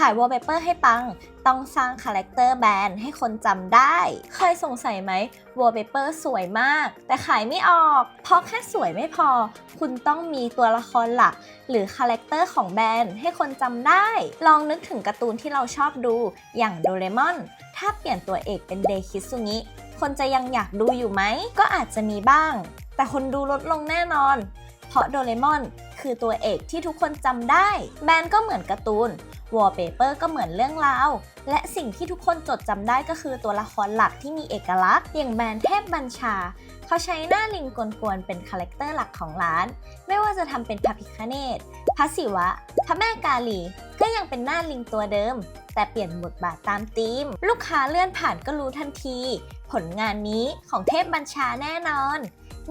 ขายวอลเปเปอร์ให้ปัง ต้องสร้างคาแรคเตอร์แบรนด์ให้คนจำได้ เคยสงสัยไหมวอลเปเปอร์สวยมาก แต่ขายไม่ออก เพราะแค่สวยไม่พอ คุณต้องมีตัวละครหลัก หรือคาแรคเตอร์ของแบรนด์ให้คนจำได้ ลองนึกถึงการ์ตูนที่เราชอบดูอย่างโดเรมอน ถ้าเปลี่ยนตัวเอกเป็นเดคิซุงิคนจะยังอยากดูอยู่ไหม ก็อาจจะมีบ้าง แต่คนดูลดลงแน่นอน เพราะโดเรมอน คือตัวเอกที่ทุกคนจำได้ แบรนด์ก็เหมือนการ์ตูนวอลเปเปอร์ก็เหมือนเรื่องราว และสิ่งที่ทุกคนจดจำได้ก็คือตัวละครหลักที่มีเอกลักษณ์ อย่างแบรนด์เทพบัญชา เขาใช้หน้าลิงกลวนๆเป็นคาแรคเตอร์หลักของร้าน ไม่ว่าจะทำเป็นพระพิคเนตพระศิวะ พระแม่กาลี ก็ยังเป็นหน้าลิงตัวเดิม แต่เปลี่ยนบทบาทตามธีม ลูกค้าเลื่อนผ่านก็รู้ทันที ผลงานนี้ของเทพบัญชาแน่นอน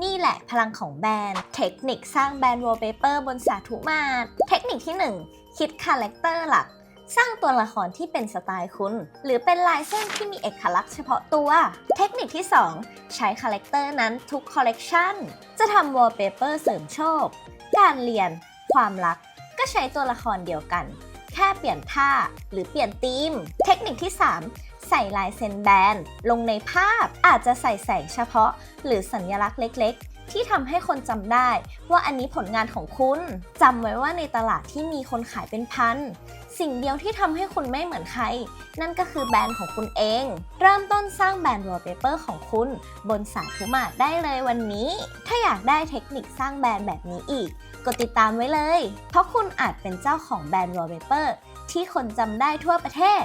นี่แหละพลังของแบรนด์ เทคนิคสร้างแบรนด์วอลเปเปอร์บนสาธุมาตรเทคนิคที่ 1 คิดคาแรคเตอร์หลัก สร้างตัวละครที่เป็นสไตล์คุณ หรือเป็นลายเส้นที่มีเอกลักษณ์เฉพาะตัว เทคนิคที่ 2 ใช้คาแรคเตอร์นั้นทุกคอลเลกชันจะทำวอลเปเปอร์เสริมโชค การเรียน ความรัก ก็ใช้ตัวละครเดียวกัน แค่เปลี่ยนท่าหรือเปลี่ยนธีม เทคนิคที่ 3 ใส่ลายเซ็นแบนลงในภาพอาจจะใส่แสงเฉพาะ หรือสัญลักษณ์เล็กๆ ที่ทำให้คนจำได้ ว่าอันนี้ผลงานของคุณจำไว้ว่าในตลาดที่มีคนขายเป็นพันสิ่งเดียวที่ทำให้คุณไม่เหมือนใคร นั่นก็คือแบรนด์ของคุณเอง เริ่มต้นสร้างแบรนด์วอลเปเปอร์ของคุณ บนสาธุมาได้เลยวันนี้ ถ้าอยากได้เทคนิคสร้างแบรนด์แบบนี้อีก กดติดตามไว้เลย เพราะคุณอาจเป็นเจ้าของแบรนด์วอลเปเปอร์ที่คนจำได้ทั่วประเทศ